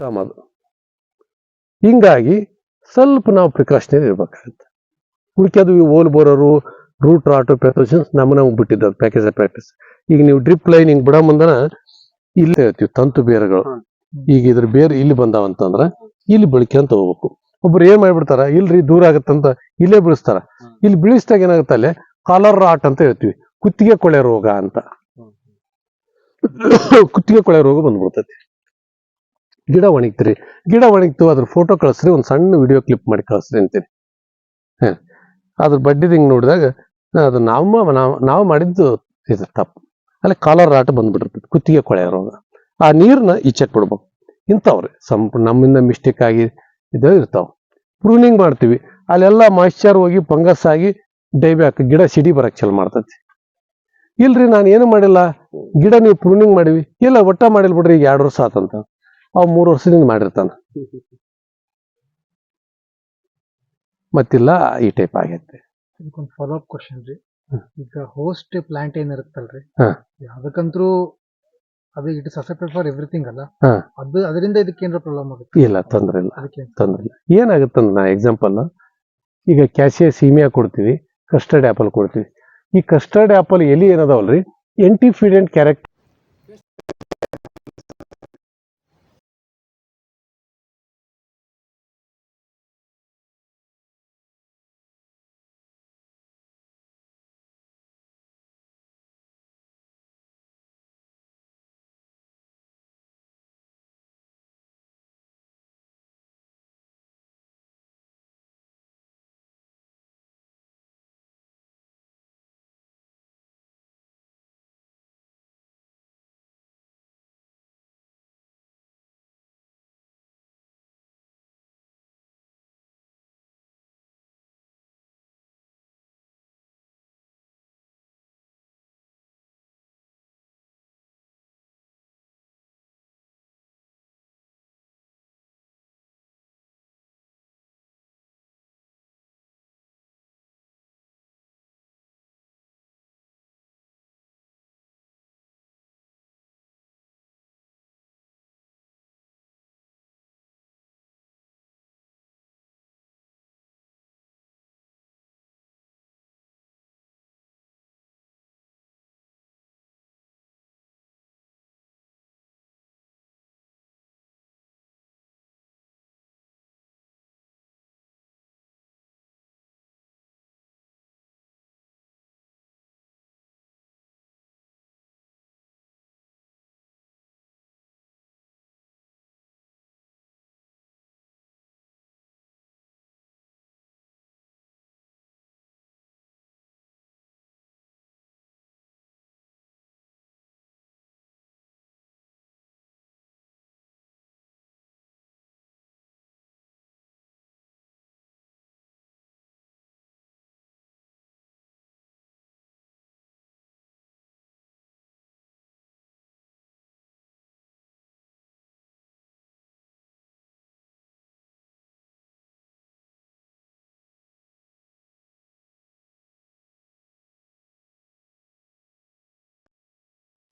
Term ಅದು ಹಿಂಗಾಗಿ ಸ್ವಲ್ಪ ನಾವು ಪ್ರಿಕಾಷನರಿ ಇರ್ಬೇಕಾಗತ್ತೆ. ಉಳ್ಕೆದು ಓಲ್ ಬೋರರು ರೂಟ್ ಆಟೋ ಪ್ಯಾಥೋಜನ್ಸ್ ನಮ್ಮ ನಮ್ಗೆ ಬಿಟ್ಟಿದ್ದು ಪ್ಯಾಕೇಜ್ ಪ್ರಾಕ್ಟೀಸ್ ಈಗ ನೀವು ಡ್ರಿಪ್ ಲೈನ್ ಹಿಂಗೆ ಬಿಡ ಮುಂದನ ಇಲ್ಲಿ ಹೇಳ್ತೀವಿ ತಂತು ಬೇರುಗಳು. ಈಗ ಇದ್ರ ಬೇರೆ ಇಲ್ಲಿ ಬಂದಾವಂತಂದ್ರ ಇಲ್ಲಿ ಬೆಳ್ಕೊಂತ ಹೋಗ್ಬೇಕು. ಒಬ್ರು ಏನ್ ಮಾಡ್ಬಿಡ್ತಾರ ಇಲ್ರಿ ದೂರ ಆಗತ್ತಂತ ಇಲ್ಲೇ ಬೀಳಿಸ್ತಾರ. ಇಲ್ಲಿ ಬೀಳಿಸ್ದಾಗ ಏನಾಗುತ್ತೆ ಅಲ್ಲಿ? ಕಾಲರ್ ರಾಟ್ ಅಂತ ಹೇಳ್ತೀವಿ. ಕುತ್ತಿಗೆ ಕೊಳೆ ರೋಗ ಅಂತ. ಕುತ್ತಿಗೆ ಕೊಳೆ ರೋಗ ಬಂದ್ಬಿಡ್ತೈತಿ. ಗಿಡ ಒಣಗ್ತೀರಿ. ಗಿಡ ಒಣಗ್ತು, ಅದ್ರ ಫೋಟೋ ಕಳಿಸ್ರಿ, ಒಂದು ಸಣ್ಣ ವಿಡಿಯೋ ಕ್ಲಿಪ್ ಮಾಡಿ ಕಳಿಸ್ರಿ ಅಂತೀನಿ. ಹಾಂ, ಅದ್ರ ಬಡ್ಡಿದ ಹಿಂಗೆ ನೋಡಿದಾಗ ಅದು ನಾವು ನಾವು ನಾವು ಮಾಡಿದ್ದು ಇದು ತಪ್ಪು. ಅಲ್ಲಿ ಕಾಲರ್ ಆಟ ಬಂದ್ಬಿಟ್ಟಿರ್ತೈತಿ, ಕುತ್ತಿಗೆ ಕೊಳೆ ರೋಗ ಆ ನೀರನ್ನ ಈಚೆಕ್ ಬಿಡ್ಬೇಕು ಇಂಥವ್ರಿ, ಸಂಪ, ನಮ್ಮಿಂದ ಮಿಸ್ಟೇಕ್ ಆಗಿ ಇದು ಇರ್ತಾವೆ. ಪ್ರೂನಿಂಗ್ ಮಾಡ್ತೀವಿ. ಅಲ್ಲೆಲ್ಲ ಮಾಯಿಶ್ಚರ್ ಹೋಗಿ ಫಂಗಸ್ ಆಗಿ ಡೈಬ್ಯಾಕ್ ಗಿಡ ಸಿಡಿ ಬರಕ್ ಚಲ್ ಮಾಡ್ತೈತಿ. ಇಲ್ರಿ, ನಾನು ಏನು ಮಾಡಿಲ್ಲ? ಗಿಡ ನೀವು ಪ್ರೂನಿಂಗ್ ಮಾಡಿವಿ. ಇಲ್ಲ, ಒಟ್ಟ ಮಾಡಿಲ್ ಬಿಡ್ರಿ, ಈಗ ಎರಡು ವರ್ಷ ಆತಂತ. ಅವ್ ಮೂರು ವರ್ಷದಿಂದ ಮಾಡಿರ್ತಾನ. ಮತ್ತಿಲ್ಲ ಈ ಟೈಪ್ ಆಗೈತೆ. ಇದಕ್ಕೊಂದು ಫಾಲೋ ಅಪ್ ಕ್ವಶನ್ ರೀ ಈಗ ಹೋಸ್ಟ್ ಪ್ಲಾಂಟ್ ಏನ್ ಇರುತ್ತಲ್ರಿ. ಅದಕ್ಕಂತರೂ ಅದು it is accepted for everything ಅಲ್ಲ? ಅದು ಅದರಿಂದ ಇದಕ್ಕೆ ಏನಾರ ಪ್ರಾಬ್ಲಮ್ ಆಗುತ್ತೆ? ಇಲ್ಲ ತೊಂದ್ರೆ ಇಲ್ಲ. ತೊಂದ್ರೆ ಇಲ್ಲ. ಏನಾಗುತ್ತಂದ್ರೆ ನಾ ಎಕ್ಸಾಂಪಲ್ ಈಗ ಕ್ಯಾಶಿಯ ಸೀಮಿಯಾ ಕೊಡ್ತೀವಿ ಕಸ್ಟರ್ಡ್ ಆಪಲ್ ಕೊಡ್ತೀವಿ. ಈ ಕಸ್ಟರ್ಡ್ ಆಪಲ್ ಎಲ್ಲಿ ಏನದಾವಲ್ರಿ ಎಂಟಿಫಿಡೆಂಟ್ ಕ್ಯಾರೆಕ್ಟ್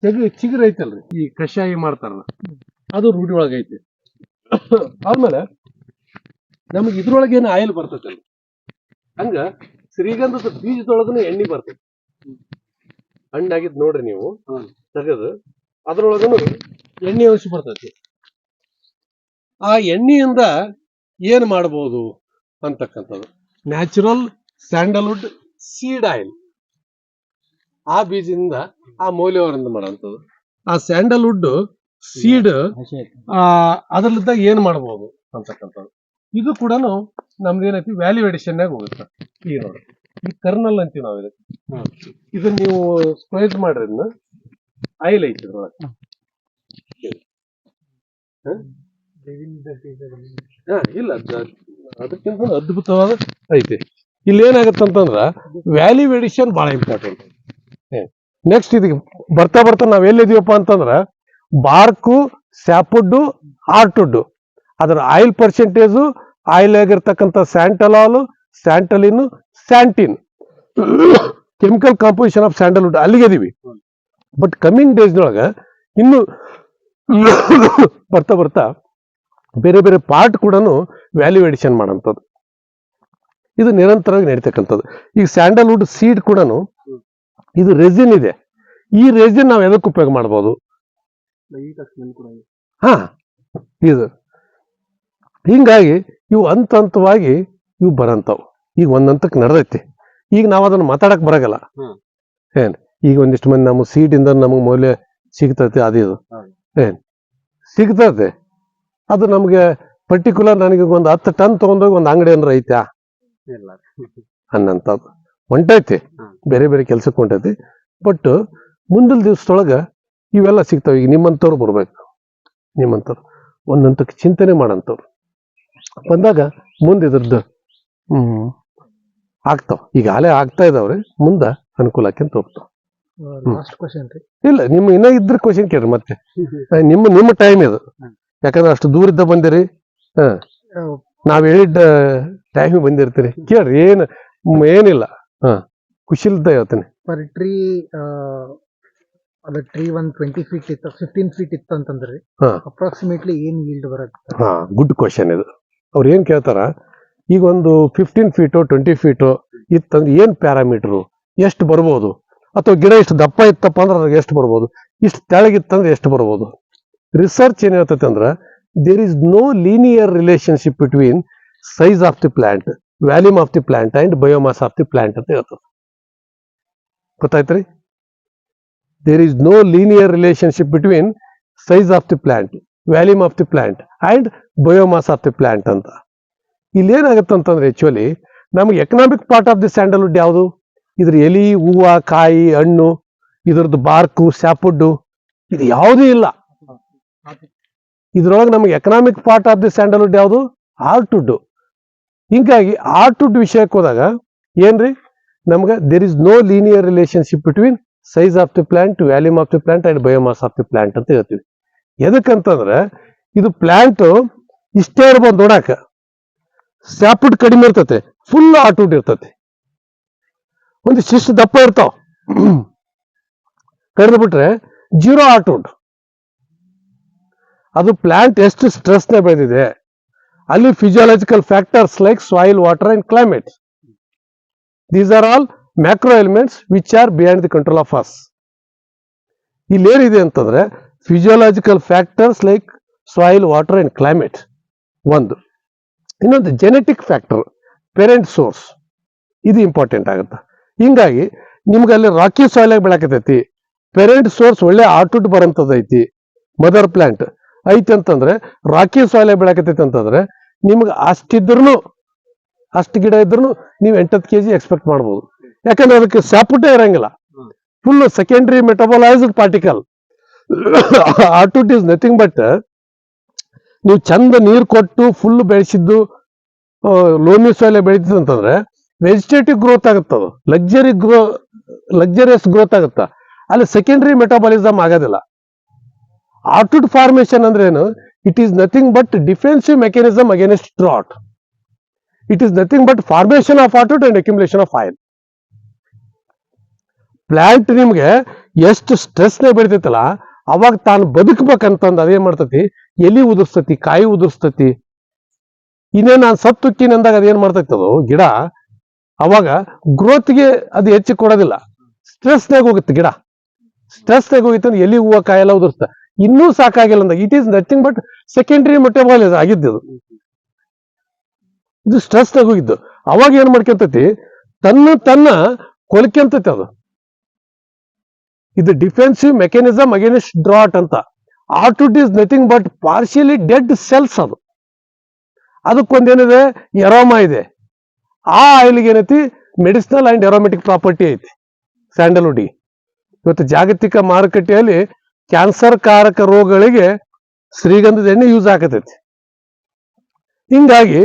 ತೆಗಿ ಚಿಗುರು ಐತಲ್ರಿ ಈ ಕಷಾಯ ಮಾಡ್ತಾರಲ್ಲ ಅದು ರೂಢಿ ಒಳಗೆ ಐತಿ ಆಮೇಲೆ ನಮಗೆ ಇದ್ರೊಳಗೆ ಏನು ಆಯಿಲ್ ಬರ್ತೈತಲ್ಲ ಹಂಗ ಶ್ರೀಗಂಧದ ಬೀಜದೊಳಗನು ಎಣ್ಣೆ ಬರ್ತೈತಿ. ಹಣ್ಣಾಗಿದ್ ನೋಡ್ರಿ ನೀವು ತೆಗೆದು ಅದ್ರೊಳಗನು ಎಣ್ಣೆ ಅಂಶ ಬರ್ತೈತಿ. ಆ ಎಣ್ಣೆಯಿಂದ ಏನ್ ಮಾಡಬಹುದು ಅಂತಕ್ಕಂಥದ್ದು ನ್ಯಾಚುರಲ್ ಸ್ಯಾಂಡಲ್ವುಡ್ ಸೀಡ್ ಆಯಿಲ್. ಆ ಬೀಜದಿಂದ ಆ ಮೌಲ್ಯವರಿಂದ ಮಾಡೋಂಥದ್ದು ಆ ಸ್ಯಾಂಡಲ್ವುಡ್ ಸೀಡ್ ಅದ್ರಲ್ಲಿದ್ದ ಏನ್ ಮಾಡಬಹುದು ಅಂತಕ್ಕಂಥದ್ದು. ಇದು ಕೂಡ ನಮ್ದು ಏನೈತಿ ವ್ಯಾಲ್ಯೂ ಎಡಿಷನ್ ಹೋಗುತ್ತೆ. ಈ ನೋಡಿ, ಈ ಕರ್ನಲ್ ಅಂತೀವಿ ನಾವು ಇದಕ್ಕೆ. ಇದನ್ನ ನೀವು ಸ್ಕ್ವೈಸ್ ಮಾಡ್ರಿ ಇದನ್ನ ಆಯಿಲ್ ಐತಿ ಇದ್ರೊಳಗೆ. ಇಲ್ಲ, ಅದ್- ಅದಕ್ಕಿಂತ ಅದ್ಭುತವಾದ ಐತಿ. ಇಲ್ಲಿ ಏನಾಗತ್ತಂತಂದ್ರ ವ್ಯಾಲ್ಯೂ ಎಡಿಷನ್ ಬಹಳ ಇಂಪಾರ್ಟೆಂಟ್ ನೆಕ್ಸ್ಟ್ ಇದಕ್ಕೆ ಬರ್ತಾ ಬರ್ತಾ ನಾವ್ ಎಲ್ಲಿದೀವಪ್ಪ ಅಂತಂದ್ರ ಬಾರ್ಕು ಸ್ಯಾಪುಡ್ಡು ಆರ್ಟುಡ್ಡು ಅದರ ಆಯಿಲ್ ಪರ್ಸೆಂಟೇಜು ಆಯಿಲ್ ಆಗಿರ್ತಕ್ಕಂಥ santalol santalin santene chemical composition of sandalwood ಅಲ್ಲಿಗೆ ಇದೀವಿ. ಬಟ್ ಕಮಿಂಗ್ ಡೇಸ್ನೊಳಗ ಇನ್ನು ಬರ್ತಾ ಬರ್ತಾ ಬೇರೆ ಬೇರೆ ಪಾರ್ಟ್ ಕೂಡ ವ್ಯಾಲ್ಯೂ ಎಡಿಷನ್ ಮಾಡೋಂಥದ್ದು ಇದು ನಿರಂತರವಾಗಿ ನಡೀತಕ್ಕಂಥದ್ದು. ಈಗ ಸ್ಯಾಂಡಲ್ವುಡ್ ಸೀಡ್ ಕೂಡ ಇದು ರೆಸಿನ್ ಇದೆ. ಈ ರೆಸಿನ್ ನಾವು ಎದಕ್ಕೆ ಉಪಯೋಗ ಮಾಡ್ಬೋದು? ಹಾ ಇದು. ಹಿಂಗಾಗಿ ಇವು ಹಂತ ಹಂತವಾಗಿ ಇವು ಬರಂತವು. ಈಗ ಒಂದ್ ಹಂತಕ್ಕೆ ನಡೆದೈತಿ. ಈಗ ನಾವು ಅದನ್ನ ಮಾತಾಡಕ್ ಬರಗಲ್ಲ. ಏನ್? ಈಗ ಒಂದಿಷ್ಟು ಮಂದಿ ನಮ್ಮ ಸೀಟಿಂದ ನಮಗೆ ಮೌಲ್ಯ ಸಿಗ್ತೈತಿ ಅದು ಇದು. ಏನ್? ಸಿಗ್ತೈತೆ. ಅದು ನಮ್ಗೆ ಪರ್ಟಿಕ್ಯುಲರ್ ನನಗೆ ಒಂದು ಹತ್ತು ಟನ್ ತಗೊಂಡೋಗಿ ಒಂದು ಅಂಗಡಿ ಏನಾರ ಐತ್ಯಾ? ಇಲ್ಲ. ಅನ್ನಂಥದ್ದು ಹೊಂಟೈತಿ. ಬೇರೆ ಬೇರೆ ಕೆಲ್ಸಕ್ಕೆ ಹೊಂಟೈತಿ. ಬಟ್ ಮುಂದಿನ ದಿವಸದೊಳಗ ಇವೆಲ್ಲ ಸಿಗ್ತಾವ. ಈಗ ನಿಮ್ಮಂಥವ್ರು ಬರ್ಬೇಕು. ನಿಮ್ಮಂಥವ್ರು. ಒಂದಂತಕ್ಕೆ ಚಿಂತನೆ ಮಾಡಂಥವ್ರು. ಬಂದಾಗ ಮುಂದೆ ಇದ್ರದ್ದು ಹ್ಮ್ ಆಗ್ತಾವ. ಈಗ ಆಲೆ ಆಗ್ತಾ ಇದಾವ್ರಿ. ಮುಂದೆ ಅನುಕೂಲ ಆಕ್ಯಂತ ಹೋಗ್ತಾವ. ಇಲ್ಲ ನಿಮ್ಮ ಇನ್ನ ಇದ್ರ ಕ್ವಶನ್ ಕೇಳ್ರಿ ಮತ್ತೆ. ನಿಮ್ಮ ನಿಮ್ಮ ಟೈಮ್ ಇದು. ಯಾಕಂದ್ರೆ ಅಷ್ಟು ದೂರದಿಂದ ಬಂದಿರಿ. ಹಾ. ನಾವ್ ಹೇಳಿದ್ದ ಟೈಮ್ ಬಂದಿರ್ತೀರಿ. ಕೇಳ್ರಿ ಏನು ಏನಿಲ್ಲ. ಹಾ. ಖುಷಿಲ್ದ ಹೇಳ್ತೀನಿ ಪರ್ ಟ್ರೀ ಅದ ಟ್ರೀ ಒಂದ್ ಟ್ವೆಂಟಿ ಫೀಟ್ ಇತ್ತು ಫಿಫ್ಟೀನ್ ಫೀಟ್ ಇತ್ತು ಅಂತಂದ್ರೆ ಹಾ. ಅಪ್ರಾಕ್ಸಿಮೇಟ್ಲಿ ಏನ್ yield ಬರತ್ತೆ? ಹಾ ಗುಡ್ ಕ್ವಶನ್ ಇದು. ಅವ್ರು ಏನು ಕೇಳ್ತಾರ ಈಗ ಒಂದು ಫಿಫ್ಟೀನ್ ಫೀಟು ಟ್ವೆಂಟಿ ಫೀಟು ಇತ್ತಂದ್ರೆ ಏನ್ ಪ್ಯಾರಾಮೀಟ್ರು ಎಷ್ಟು ಬರ್ಬೋದು? ಅಥವಾ ಗಿಡ ಇಷ್ಟು ದಪ್ಪ ಇತ್ತಪ್ಪ ಅಂದ್ರೆ ಅದ್ರಾಗ ಎಷ್ಟು ಬರ್ಬೋದು? ಇಷ್ಟು ತೆಳಗಿತ್ತಂದ್ರೆ ಎಷ್ಟು ಬರ್ಬೋದು? ರಿಸರ್ಚ್ ಏನ್ ಹೇಳ್ತೈತೆ ಅಂದ್ರೆ there is no linear relationship between size of the plant volume of the plant and biomass of the plant ಅಂತ ಹೇಳ್ತದೆ ಗೊತ್ತಾಯ್ತ್ರಿ? There is no linear relationship between size of the plant volume of the plant and biomass of the plant ಅಂತ. ಇಲ್ಲಿ ಏನಾಗುತ್ತೆ ಅಂತಂದ್ರೆ actually ನಮಗೆ economic part of the sandalwood ಯಾವುದು? ಇದ್ರ ಎಲಿ, ಹೂವು, ಕಾಯಿ, ಹಣ್ಣು, ಇದ್ರದ್ದು ಬಾರ್ಕು ಸ್ಯಾಪುಡ್ಡು ಇದು ಯಾವುದೂ ಇಲ್ಲ. ಇದ್ರೊಳಗೆ ನಮ್ಗೆ economic part of the sandalwood ಯಾವುದು? ಆರ್ಟುಡ್ ಹಿಂಗಾಗಿ ಆರ್ಟುಡ್ ವಿಷಯಕ್ಕೆ ಹೋದಾಗ ಏನ್ರಿ? ನಮ್ಗೆ there is no linear relationship between size of the plant volume of the plant and biomass of the plant ಅಂತ ಹೇಳ್ತೀವಿ. ಎದಕ್ಕಂತಂದ್ರೆ ಇದು ಪ್ಲಾಂಟ್ ಇಷ್ಟೇ ಇರ್ಬೋದು ನೋಡಾಕ. ಸ್ಯಾಪುಡ್ ಕಡಿಮೆ ಇರ್ತತೆ ಫುಲ್ ಆಟುಡ್ ಇರ್ತತೆ. ಒಂದು ಶಿಷ್ಟು ದಪ್ಪ ಇರ್ತಾವ. ಕಡಿದು ಬಿಟ್ರೆ ಜೀರೋ ಆಟುಡ್ ಅದು ಪ್ಲಾಂಟ್ ಎಷ್ಟು ಸ್ಟ್ರೆಸ್ನ ಬೆಳೆದಿದೆ. ಅಲ್ಲಿ physiological factors like soil water and climate these are all macro elements which are beyond the control of us ಇಲ್ಲಿ ಏನಿದೆ ಅಂತಂದ್ರೆ physiological factors like soil water and climate ಒಂದು. ಇನ್ನೊಂದು ಜೆನೆಟಿಕ್ ಫ್ಯಾಕ್ಟರ್ ಪೇರೆಂಟ್ ಸೋರ್ಸ್ ಇದು ಇಂಪಾರ್ಟೆಂಟ್ ಆಗುತ್ತೆ. ಹಿಂಗಾಗಿ ನಿಮ್ಗೆ ಅಲ್ಲಿ ರಾಕಿ ಸಾಯಿಲ್ ಆಗಿ ಬೆಳಕತೈತಿ. ಪೇರೆಂಟ್ ಸೋರ್ಸ್ ಒಳ್ಳೆ ಆಟುಡ್ ಬರಂತದೈತಿ ಮದರ್ ಪ್ಲಾಂಟ್ ಐತಿ ಅಂತಂದ್ರೆ ರಾಕಿ ಸಾಯಿಲೆ ಬೆಳಕತೈತಿ ಅಂತಂದ್ರೆ ನಿಮ್ಗೆ ಅಷ್ಟಿದ್ರು ಅಷ್ಟು ಗಿಡ ಇದ್ರು ನೀವು ಎಂಟತ್ತು ಕೆಜಿ ಎಕ್ಸ್ಪೆಕ್ಟ್ ಮಾಡ್ಬೋದು. ಯಾಕಂದ್ರೆ ಅದಕ್ಕೆ ಸ್ಯಾಪುಟೇ ಇರಂಗಿಲ್ಲ. ಫುಲ್ ಸೆಕೆಂಡ್ರಿ ಮೆಟಬಲೈಸ್ಡ್ ಪಾರ್ಟಿಕಲ್ ಆಟ್ ಇಟ್ ಈಸ್ ನಥಿಂಗ್ ಬಟ್ ನೀವು ಚಂದ ನೀರು ಕೊಟ್ಟು ಫುಲ್ ಬೆಳೆಸಿದ್ದು ಲೋಮಿ ಸಾಯಿಲೆ ಬೆಳೀತದೆ ಅಂತಂದ್ರೆ ವೆಜಿಟೇಟಿವ್ ಗ್ರೋತ್ ಆಗುತ್ತದು ಲಕ್ಸರಿ ಗ್ರೋ ಲಕ್ಸರಿಯಸ್ ಗ್ರೋತ್ ಆಗುತ್ತ? ಅಲ್ಲಿ ಸೆಕೆಂಡ್ರಿ ಮೆಟಾಬಾಲಿಸಮ್ ಆಗೋದಿಲ್ಲ. ಆಟುಡ್ ಫಾರ್ಮೇಶನ್ ಅಂದ್ರೆ ಏನು? It is nothing but defensive mechanism against drought it is nothing but formation of heartwood and accumulation of oil plant ನಿಮ್ಗೆ ಎಷ್ಟು ಸ್ಟ್ರೆಸ್ನೇ ಬೆಳಿತೈತಲ್ಲ, ಅವಾಗ ತಾನು ಬದುಕ್ಬೇಕಂತಂದು ಅದೇನ್ ಮಾಡ್ತತಿ? ಎಲಿ ಉದುರ್ಸ್ತತಿ, ಕಾಯಿ ಉದುರ್ಸ್ತತಿ. ಇನ್ನೇ ನಾನು ಸತ್ತುಕ್ಕಿನ ಅಂದಾಗ ಅದೇನ್ ಮಾಡ್ತೈತಿ ಅದು? ಗಿಡ. ಅವಾಗ ಗ್ರೋತ್ಗೆ ಅದು ಹೆಚ್ಚು ಕೊಡೋದಿಲ್ಲ. ಸ್ಟ್ರೆಸ್ನಾಗ ಹೋಗುತ್ತೆ ಗಿಡ. ಸ್ಟ್ರೆಸ್ನಾಗ ಹೋಗಿತ್ತು ಅಂದ್ರೆ ಎಲಿ ಹೂವು ಕಾಯಿ ಎಲ್ಲ ಉದುರ್ಸ್ತ. ಇನ್ನೂ ಸಾಕಾಗಿಲ್ಲ ಅಂದಾಗ it is nothing but secondary metabolism ಆಗಿದ್ದು ಇದು. ಇದು ಸ್ಟ್ರೆಸ್ ತಗೋಗಿದ್ದು ಅವಾಗ ಏನ್ ಮಾಡ್ಕೊಂತತಿ? ತನ್ನ ತನ್ನ ಕೊಲ್ಕೊಂತತಿ ಅದು. ಇದು ಡಿಫೆನ್ಸಿವ್ ಮೆಕ್ಯಾನಿಸಮ್ ಅಗೇನಿಸ್ಟ್ ಡ್ರಾಟ್ ಅಂತ. Heartwood is nothing but partially dead cells ಅದು. ಅದಕ್ಕೊಂದೇನಿದೆ? ಎರೋಮ ಇದೆ. ಆ ಆಯಿಲ್ಗೆ ಏನೈತಿ? ಮೆಡಿಸಿನಲ್ ಅಂಡ್ ಎರೋಮೆಟಿಕ್ ಪ್ರಾಪರ್ಟಿ ಐತಿ. ಸ್ಯಾಂಡಲ್ವುಡ್ಗೆ ಇವತ್ತು ಜಾಗತಿಕ ಮಾರುಕಟ್ಟೆಯಲ್ಲಿ ಕ್ಯಾನ್ಸರ್ ಕಾರಕ ರೋಗಗಳಿಗೆ ಶ್ರೀಗಂಧದ ಎಣ್ಣೆ ಯೂಸ್ ಆಗತೈತಿ ಹಿಂಗಾಗಿ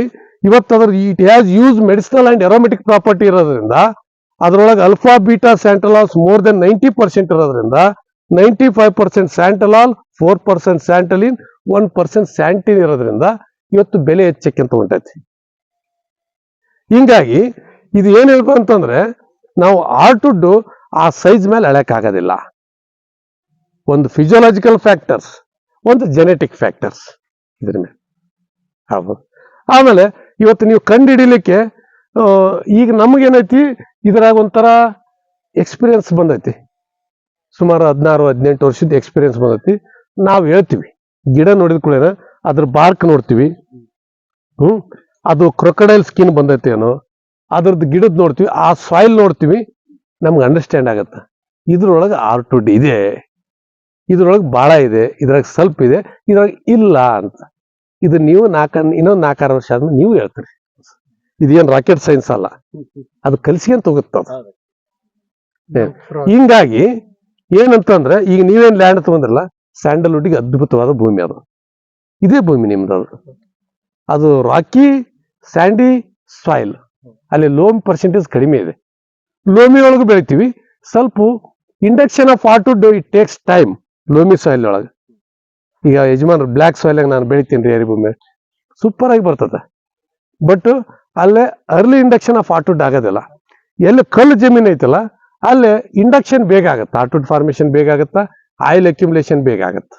ಇವತ್ತು ಅದ್ರ it has use medicinal and aromatic property ಇರೋದ್ರಿಂದ ಅದರೊಳಗೆ alpha beta santalols more than ninety percent ಇರೋದ್ರಿಂದ ninety five percent santalol four percent santalene one percent santene ಇರೋದ್ರಿಂದ ಇವತ್ತು ಬೆಲೆ ಹೆಚ್ಚಕ್ಕಿಂತ ಹೊಂಟೈತಿ. ಹಿಂಗಾಗಿ ಇದು ಏನಿರ್ಬೇಕು ಅಂತಂದ್ರೆ ನಾವು ಆರ್ಟುಡ್ಡು ಆ ಸೈಜ್ ಮೇಲೆ ಆಗೋದಿಲ್ಲ. ಒಂದು ಫಿಸಿಯೋಲಾಜಿಕಲ್ ಫ್ಯಾಕ್ಟರ್ಸ್ ಒಂದು ಜೆನೆಟಿಕ್ ಫ್ಯಾಕ್ಟರ್ಸ್ ಇದ್ರ ಮೇಲೆ. ಹೌದು. ಆಮೇಲೆ ಇವತ್ತು ನೀವು ಕಂಡು ಹಿಡಿಲಿಕ್ಕೆ ಈಗ ನಮಗೇನೈತಿ? ಇದ್ರಾಗ ಒಂಥರ ಎಕ್ಸ್ಪೀರಿಯನ್ಸ್ ಬಂದೈತಿ. ಸುಮಾರು ಹದಿನಾರು, ಹದಿನೆಂಟು ವರ್ಷದ ಎಕ್ಸ್ಪೀರಿಯನ್ಸ್ ಬಂದೈತಿ. ನಾವು ಹೇಳ್ತೀವಿ. ಗಿಡ ನೋಡಿದ ಕೂಡ ಅದ್ರ ಬಾರ್ಕ್ ನೋಡ್ತೀವಿ. ಹ್ಞೂ ಅದು ಕ್ರೊಕಡೈಲ್ ಸ್ಕಿನ್ ಬಂದೈತಿ ಏನೋ, ಅದ್ರದ್ದು ಗಿಡದ ನೋಡ್ತೀವಿ. ಆ ಸಾಯಿಲ್ ನೋಡ್ತೀವಿ. ನಮ್ಗೆ ಅಂಡರ್ಸ್ಟ್ಯಾಂಡ್ ಆಗತ್ತೆ. ಇದ್ರೊಳಗೆ ಆರ್ ಟು ಡಿ ಇದೆ. ಇದ್ರೊಳಗೆ ಭಾಳ ಇದೆ ಇದ್ರಾಗ ಸ್ವಲ್ಪ ಇದೆ ಇದ್ರಾಗ ಇಲ್ಲ ಅಂತ. ಇದು ನೀವು ನಾಲ್ಕ ಇನ್ನೊಂದು ನಾಲ್ಕಾರು ವರ್ಷ ಆದ್ಮೇಲೆ ನೀವು ಹೇಳ್ತೀರಿ. ಇದೇನು ರಾಕೆಟ್ ಸೈನ್ಸ್ ಅಲ್ಲ. ಅದು ಕಲಿಸ್ಕೊಂತ ಹೋಗುತ್ತೆ ಹಿಂಗಾಗಿ ಏನಂತಂದ್ರೆ ಈಗ ನೀವೇನ್ ಲ್ಯಾಂಡ್ ತಗೊಂಡ್ರಲ್ಲ, ಸ್ಯಾಂಡಲ್ವುಡ್ಗೆ ಅದ್ಭುತವಾದ ಭೂಮಿ ಅದು. ಇದೇ ಭೂಮಿ ನಿಮ್ದು ಅದು ಅದು ರಾಕಿ ಸ್ಯಾಂಡಿ ಸಾಯಿಲ್ ಅಲ್ಲಿ ಲೋಮ್ ಪರ್ಸೆಂಟೇಜ್ ಕಡಿಮೆ ಇದೆ. ಲೋಮಿ ಒಳಗೂ ಬೆಳಿತೀವಿ. ಸ್ವಲ್ಪ induction of heartwood it takes time loamy soil ಒಳಗೆ. ಈಗ ಯಜಮಾನ್ ಬ್ಲ್ಯಾಕ್ ಸಾಯಿಲ್ ನಾನು ಬೆಳಿತೀನಿ ರೀ ಎರಿಭೂಮಿ ಸೂಪರ್ ಆಗಿ ಬರ್ತದೆ. ಬಟ್ ಅಲ್ಲೇ ಅರ್ಲಿ ಇಂಡಕ್ಷನ್ ಆಫ್ ಆಟುಡ್ ಆಗೋದಿಲ್ಲ. ಎಲ್ಲಿ ಕಲ್ಲು ಜಮೀನು ಐತಲ್ಲ ಅಲ್ಲೇ ಇಂಡಕ್ಷನ್ ಬೇಗ ಆಗುತ್ತೆ. ಆಟುಡ್ ಫಾರ್ಮೇಶನ್ ಬೇಗ ಆಗುತ್ತೆ ಆಯಿಲ್ ಅಕ್ಯುಮುಲೇಷನ್ ಬೇಗ ಆಗುತ್ತೆ.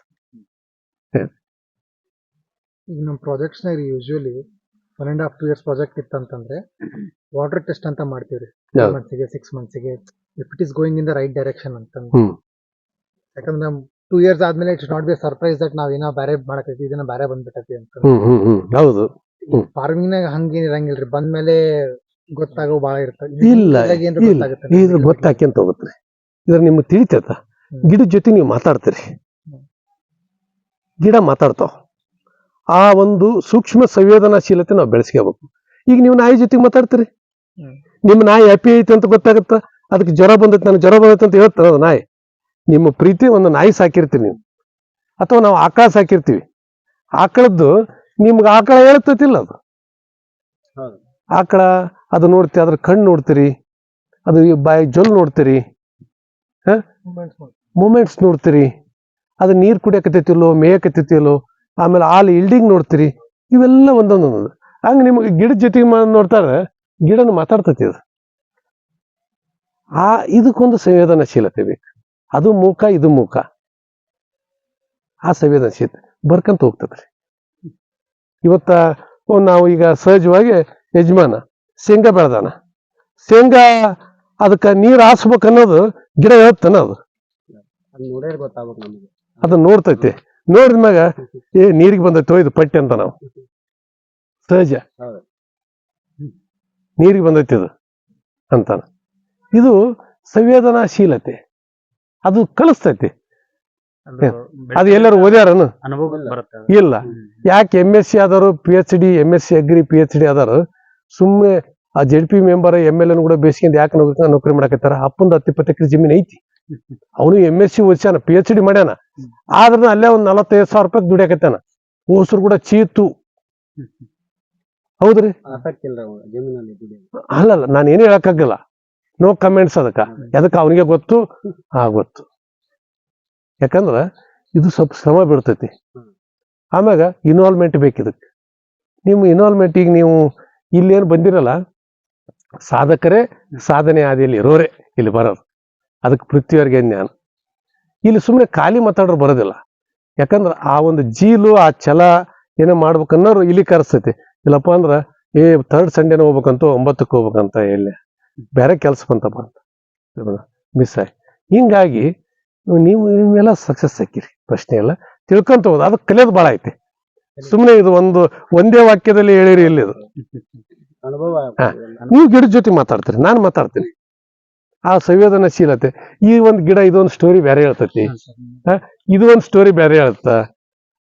ಈಗ ನಮ್ಮ ಪ್ರಾಜೆಕ್ಟ್ಸ್ ನಾಗ usually one and half two years project ಇತ್ತಂತಂದ್ರೆ water test ಅಂತ ಮಾಡ್ತೀವಿ ರೀ ಮಂತ್ಸಿಗೆ six ಮಂತ್ಸಿಗೆ if it is going in the right direction ಅಂತಂದ್ರೆ. ಹ್ಮ್. ಯಾಕಂದ್ರೆ ನಮ್ ಟೂ ಇಯರ್ಸ್ ಆದ್ಮೇಲೆ it's not be surprise that ನಾವ್ ಏನೋ ಬೇರೆ ಮಾಡಕೈತಿ ಇದನ್ನ ಬೇರೆ ಬಂದ್ಬಿಟ್ಟೈತಿ ಅಂತ. ಹ್ಮ್ ಹ್ಮ್ ಹ್ಮ್. ಹೌದು. ಫಾರ್ಮಿಂಗ್ ನಾಗ ಹಂಗೇನ್ ಇರಂಗಿಲ್ರಿ. ಬಂದ್ಮೇಲೆ ಗೊತ್ತಾಗೋ ಬಾಳ ಇರ್ತದೆ ಇಲ್ಲ, ಇದ್ರ ಗೊತ್ತಾಕ್ಯಂತ ಹೋಗುತ್ತೆ ಇದ್ರ ನಿಮ್ಗೆ ತಿಳಿತೈತ? ಗಿಡದ ಜೊತೆ ನೀವು ಮಾತಾಡ್ತೀರಿ. ಗಿಡ ಮಾತಾಡ್ತಾವ. ಆ ಒಂದು ಸೂಕ್ಷ್ಮ ಸಂವೇದನಾಶೀಲತೆ ನಾವು ಬೆಳೆಸ್ಕೋಬೇಕು. ಈಗ ನೀವು ನಾಯಿ ಜೊತೆಗೆ ಮಾತಾಡ್ತೀರಿ? ಹ್ಮ್. ನಿಮ್ಮ ನಾಯಿ ಹ್ಯಾಪಿ ಐತಿ ಅಂತ ಗೊತ್ತಾಗತ್ತ? ಅದಕ್ಕೆ ಜ್ವರ ಬಂದೈತೆ ನನಗೆ ಜ್ವರ ಬಂದೈತೆ ಅಂತ ಹೇಳ್ತಾರ ನಾಯಿ. ನಿಮ್ಮ ಪ್ರೀತಿ ಒಂದು ನಾಯಿ ಸಾಕಿರ್ತೀರಿ ನೀವು. ಅಥವಾ ನಾವು ಆಕಳ ಸಾಕಿರ್ತೀವಿ. ಆಕಳದ್ದು ನಿಮ್ಗೆ ಆಕಳ ಹೇಳ್ತತಿಲ್ಲ ಅದು. ಆಕಳ ಅದು ನೋಡ್ತಿ ಅದ್ರ ಕಣ್ಣು ನೋಡ್ತೀರಿ. ಅದು ಬಾಯಿ ಜೊಲ್ ನೋಡ್ತೀರಿ. ಮೂಮೆಂಟ್ಸ್ ನೋಡ್ತೀರಿ. ಅದು ನೀರು ಕುಡಿಯಕತ್ತೈತಿಲ್ಲೋ ಮೇಯಕತ್ತೈತಿಲ್ಲೋ ಆಮೇಲೆ ಹಾಲು ಇಲ್ಡಿಂಗ್ ನೋಡ್ತೀರಿ. ಇವೆಲ್ಲ ಒಂದೊಂದೊಂದು ಹಂಗೆ ನಿಮಗೆ ಗಿಡದ ಜೊತೆಗೆ ಮಾ- ನೋಡ್ತಾರೆ ಗಿಡನ ಮಾತಾಡ್ತತಿ ಅದು. ಆ ಇದಕ್ಕೊಂದು ಸಂವೇದನಾಶೀಲತೆ ಬೇಕು. ಅದು ಮೂಕ ಇದು ಮೂಕ. ಆ ಸಂವೇದನಶೀಲತೆ ಬರ್ಕಂತ ಹೋಗ್ತದ್ರಿ ಇವತ್ತ ನಾವು ಈಗ ಸಹಜವಾಗಿ ಯಜಮಾನ ಶೇಂಗಾ ಬೆಳೆದಾನ. ಶೇಂಗಾ ಅದಕ್ಕೆ ನೀರು ಹಾಸ್ಬೇಕು ಅನ್ನೋದು ಗಿಡ ಹೇಳ್ತಾನ ಅದು. ಅದನ್ನ ನೋಡ್ತೈತಿ. ನೋಡಿದ್ಮ್ಯಾಗ ಏ ನೀರಿಗೆ ಬಂದೈತೋ ಇದು ಪಟ್ಟಿ ಅಂತ ನಾವು. ಸಹಜ. ನೀರಿಗೆ ಬಂದೈತಿ ಇದು ಅಂತಾನ. ಇದು ಸಂವೇದನಾಶೀಲತೆ. ಅದು ಕಲಿಸ್ತೈತಿ. ಅದು ಎಲ್ಲರೂ ಓದ್ಯಾರನು? ಇಲ್ಲ. ಯಾಕೆ ಎಂ ಎಸ್ ಸಿ ಆದವರು P H D M S C agri P H D ಆದವರು ಸುಮ್ಮನೆ ಆ Z P member M L N ಕೂಡ ಬೇಸಿಗೆಂದು ಯಾಕೆ ನೌಕರಿ ನೌಕರಿ ಮಾಡಕತ್ತಾರ? ಅಪ್ಪಂದು ಹತ್ತು ಇಪ್ಪತ್ತು ಎಕರೆ ಜಮೀನ್ ಐತಿ. ಅವನು ಎಂ ಎಸ್ ಸಿ ಓದ್ಸ್ಯಾನ ಪಿ ಎಚ್ ಡಿ ಮಾಡ್ಯಾನ. ಆದ್ರೂ ಅಲ್ಲೇ ಒಂದ್ ನಲವತ್ತೈದು ಸಾವಿರ ರೂಪಾಯಿ ದುಡಿಯಾಕತ್ತಾನ. ಓಸರು ಕೂಡ ಚೀತು. ಹೌದ್ರಿ? ಅಲ್ಲಲ್ಲ ನಾನು ಏನು ಹೇಳಕ್ಕಾಗಲ್ಲ. ನೋ ಕಮೆಂಟ್ಸ್ ಅದಕ್ಕೆ. ಅದಕ್ಕೆ ಅವನಿಗೆ ಗೊತ್ತು? ಆ ಗೊತ್ತು. ಯಾಕಂದ್ರೆ ಇದು ಸ್ವಲ್ಪ ಶ್ರಮ ಬಿಡ್ತೈತಿ. ಆಮ್ಯಾಗ ಇನ್ವಾಲ್ವ್ಮೆಂಟ್ ಬೇಕು ಇದಕ್ಕೆ. ನಿಮ್ಮ ಇನ್ವಾಲ್ವ್ಮೆಂಟ್ ಈಗ ನೀವು ಇಲ್ಲೇನು ಬಂದಿರಲ್ಲ ಸಾಧಕರೇ ಸಾಧನೆ ಹಾದಿಯಲ್ಲಿ ಇರೋರೆ ಇಲ್ಲಿ ಬರೋದು. ಅದಕ್ಕೆ ಪೃಥ್ವಿಯವ್ರಿಗೆ ಜ್ಞಾನ. ಇಲ್ಲಿ ಸುಮ್ಮನೆ ಖಾಲಿ ಮಾತಾಡೋರು ಬರೋದಿಲ್ಲ. ಯಾಕಂದ್ರೆ ಆ ಒಂದು ಜೀಲು ಆ ಛಲ ಏನೋ ಮಾಡ್ಬೇಕನ್ನೋರು ಇಲ್ಲಿ ಕರೆಸ್ತೈತಿ. ಇಲ್ಲಪ್ಪ ಅಂದ್ರೆ ಏ ಥರ್ಡ್ ಸಂಡೇನ ಹೋಗ್ಬೇಕಂತ ಒಂಬತ್ತಕ್ಕೆ ಹೋಗ್ಬೇಕಂತ ಎಲ್ಲಿ? ಬೇರೆ ಕೆಲಸ ಬಂತಪ್ಪ ಅಂತ ಮಿಸ್ ಆಯ್. ಹಿಂಗಾಗಿ ನೀವು ನಿಮ್ಮೆಲ್ಲ ಸಕ್ಸಸ್ ಆಕಿರಿ. ಪ್ರಶ್ನೆ ಇಲ್ಲ. ತಿಳ್ಕೊಂತ ಹೋದ. ಅದು ಕಲಿಯೋದು ಭಾಳ ಐತಿ. ಸುಮ್ಮನೆ ಇದು ಒಂದು ಒಂದೇ ವಾಕ್ಯದಲ್ಲಿ ಹೇಳಿರಿ ಇಲ್ಲಿ ಇದು. ನೀವು ಗಿಡದ ಜೊತೆ ಮಾತಾಡ್ತೀರಿ. ನಾನು ಮಾತಾಡ್ತೀನಿ. ಆ ಸಂವೇದನಾಶೀಲತೆ. ಈ ಒಂದು ಗಿಡ ಇದೊಂದು ಸ್ಟೋರಿ ಬೇರೆ ಹೇಳ್ತತಿ. ಇದು ಒಂದು ಸ್ಟೋರಿ ಬೇರೆ ಹೇಳುತ್ತ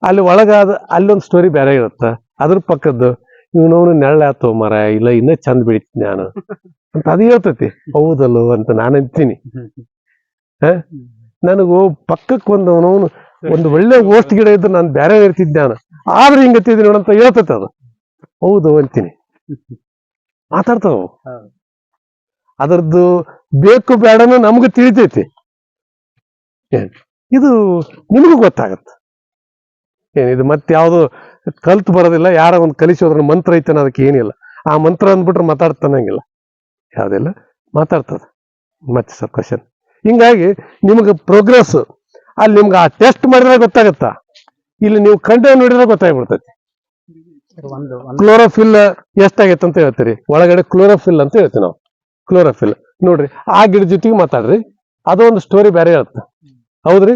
ಅಲ್ಲಿ ಒಳಗಾದ ಅಲ್ಲೊಂದು ಸ್ಟೋರಿ ಬೇರೆ ಹೇಳುತ್ತ ಅದ್ರ ಪಕ್ಕದ್ದು ಇವನವನು ನೆರಳಾತೋ ಮರ ಇಲ್ಲ ಇನ್ನೂ ಚಂದ ಬೆಳಿತೀನಿ ನಾನು. ಅಂತ ಅದು ಹೇಳ್ತತಿ. ಹೌದಲ್ಲೋ ಅಂತ ನಾನು ಅಂತೀನಿ. ನನಗೂ ಪಕ್ಕಕ್ಕೆ ಒಂದು ಅವನವನು ಒಂದು ಒಳ್ಳೆ ಓಸ್ಟ್ ಗಿಡ ಇದ್ದು ನಾನು ಬೇರೆ ಇರ್ತಿದ್ದೆ ನಾನು ಆದ್ರೆ ಹಿಂಗತ್ತಿದ್ದೀನಿ ನೋಡಂತ ಹೇಳ್ತತಿ ಅದು. ಹೌದು ಅಂತೀನಿ. ಮಾತಾಡ್ತಾವ. ಅದರದ್ದು ಬೇಕು ಬೇಡನೂ ನಮಗೂ ತಿಳಿತೈತಿ. ಇದು ನಿಮಗೂ ಗೊತ್ತಾಗತ್ತೆ. ಏನ್ ಇದು ಮತ್ತೆ ಯಾವುದು ಕಲ್ತು ಬರೋದಿಲ್ಲ ಯಾರ ಒಂದು ಕಲಿಸೋದ್ರ ಮಂತ್ರ ಐತೆ ಅದಕ್ಕೆ ಏನಿಲ್ಲ. ಆ ಮಂತ್ರ ಅಂದ್ಬಿಟ್ರೆ ಮಾತಾಡ್ತಾನಂಗಿಲ್ಲ. ಯಾವುದಿಲ್ಲ ಮಾತಾಡ್ತದ. ಮತ್ತೆ ಸರ್ ಕ್ವಶನ್ ಹಿಂಗಾಗಿ ನಿಮಗೆ ಪ್ರೋಗ್ರೆಸ್ ಅಲ್ಲಿ ನಿಮ್ಗೆ ಆ ಟೆಸ್ಟ್ ಮಾಡಿದ್ರೆ ಗೊತ್ತಾಗತ್ತಾ? ಇಲ್ಲಿ ನೀವು ಕಂಡು ನೋಡಿದ್ರೆ ಗೊತ್ತಾಗ್ಬಿಡ್ತೈತಿ. ಕ್ಲೋರೋಫಿಲ್ ಎಷ್ಟಾಗೈತೆ ಅಂತ ಹೇಳ್ತೀರಿ? ಒಳಗಡೆ ಕ್ಲೋರೋಫಿಲ್ ಅಂತ ಹೇಳ್ತೀವಿ ನಾವು. ಕ್ಲೋರೋಫಿಲ್ ನೋಡ್ರಿ, ಆ ಗಿಡ ಜೊತೆಗೆ ಮಾತಾಡ್ರಿ. ಅದು ಒಂದು ಸ್ಟೋರಿ ಬೇರೆ ಹೇಳುತ್ತೆ ಹೌದ್ರಿ?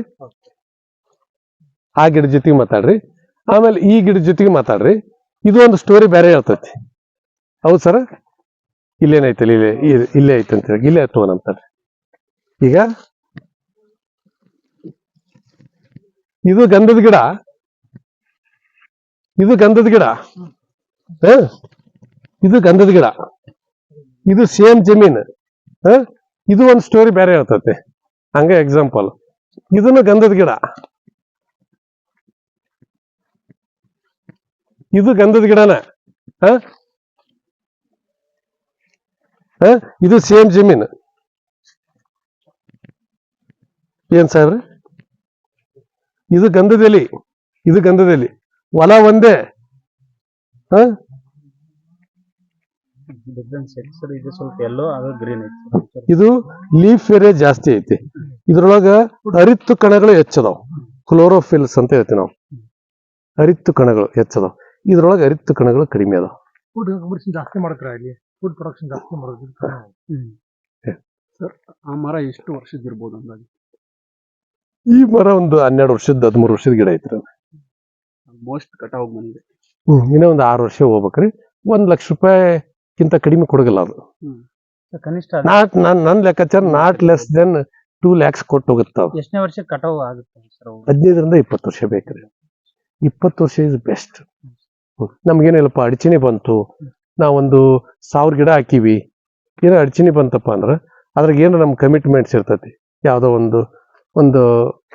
ಆ ಗಿಡ ಜೊತೆಗೆ ಮಾತಾಡ್ರಿ. ಆಮೇಲೆ ಈ ಗಿಡ ಜೊತೆಗೆ ಮಾತಾಡ್ರಿ. ಇದು ಒಂದು ಸ್ಟೋರಿ ಬೇರೆ ಹೇಳ್ತೈತಿ ಹೌದು ಸರ್ ಇಲ್ಲೇನೈತೆ ಇಲ್ಲೇ ಇಲ್ಲೇ ಐತೆ ಅಂತ ಹೇಳಿ, ಇಲ್ಲೇ ತಗೋನಂತಾರೆ ಈಗ ಇದು ಗಂಧದ ಗಿಡ, ಇದು ಗಂಧದ ಗಿಡ? ಇದು ಗಂಧದ ಗಿಡ, ಇದು ಸೇಮ್ ಜಮೀನ್? ಇದು ಒಂದು ಸ್ಟೋರಿ ಬೇರೆ ಹೇಳ್ತತೆ ಹಂಗ ಎಕ್ಸಾಂಪಲ್ ಇದನ್ನು ಗಂಧದ ಗಿಡ, ಇದು ಗಂಧದ ಗಿಡನ, ಹ? ಹ? ಇದು ಸೇಮ್ ಜಮೀನ್. ಏನ್ ಸಾಹೇಬ್ರಿ? ಇದು ಗಂಧದಲ್ಲಿ ಎಲಿ ಇದು ಗಂಧದಲ್ಲಿ. ಎಲಿ ಹೊಲ ಒಂದೇ. ಹ? ಇದು ಲೀಫ್ ಏರಿಯಾ ಜಾಸ್ತಿ ಐತಿ. ಇದ್ರೊಳಗ ಹರಿತ್ತು ಕಣಗಳು ಹೆಚ್ಚದಾವ್. ಕ್ಲೋರೋಫಿಲ್ಸ್ ಅಂತ ಹೇಳ್ತೀವಿ ನಾವು. ಹರಿತ್ತು ಕಣಗಳು ಹೆಚ್ಚದಾವ್. ಇದ್ರೊಳಗ ಹರಿತ್ತು ಕಣಗಳು ಕಡಿಮೆ ಅದಾವ. ಜಾಸ್ತಿ ಮಾಡ್ತಾರೆ ಇಲ್ಲಿ? ಫುಡ್ ಪ್ರೊಡಕ್ಷನ್ ಜಾಸ್ತಿ ಮಾಡೋದು ಆ ಮರ ಎಷ್ಟು ವರ್ಷದ ಇರ್ಬೋದು ಅಂದಾಜು? ಈ ಮರ ಒಂದು ಹನ್ನೆರಡು ವರ್ಷದ ಹದಿಮೂರು ವರ್ಷದ ಗಿಡ ಐತ್ರಿ ಮೋಸ್ಟ್ ಕಟಾವ್ ಬಂದಿದೆ. ಹ್ಮ್ ಇನ್ನೂ ಒಂದು ಆರು ವರ್ಷ ಹೋಗ್ಬೇಕ್ರಿ. ಒಂದ್ ಲಕ್ಷ ರೂಪಾಯಿಗಿಂತ ಕಡಿಮೆ ಕೊಡಗಲ್ಲ ಅದು. ಕನಿಷ್ಠ ನಾಟ್ ನನ್ ನನ್ ಲೆಕ್ಕಾಚಾರ not less than two lakhs ಕೊಟ್ಟು ಹೋಗುತ್ತೆ ಎಷ್ಟನೇ ವರ್ಷ ಕಟಾವ್ ಆಗುತ್ತೆ ಸರ್ ಹದಿನೈದರಿಂದ ಇಪ್ಪತ್ತು ವರ್ಷ ಬೇಕ್ರಿ. ಇಪ್ಪತ್ತು ವರ್ಷ ಇಸ್ ಬೆಸ್ಟ್ ನಮ್ಗೇನಿಲ್ಲಪ್ಪ ಅಡಚಣೆ ಬಂತು. ನಾವೊಂದು ಸಾವಿರ ಗಿಡ ಹಾಕಿವಿ. ಏನೋ ಅಡಚಣೆ ಬಂತಪ್ಪ ಅಂದ್ರೆ ಅದ್ರಾಗ ಏನು ನಮ್ಮ ಕಮಿಟ್ಮೆಂಟ್ಸ್ ಇರ್ತೈತಿ. ಯಾವುದೋ ಒಂದು ಒಂದು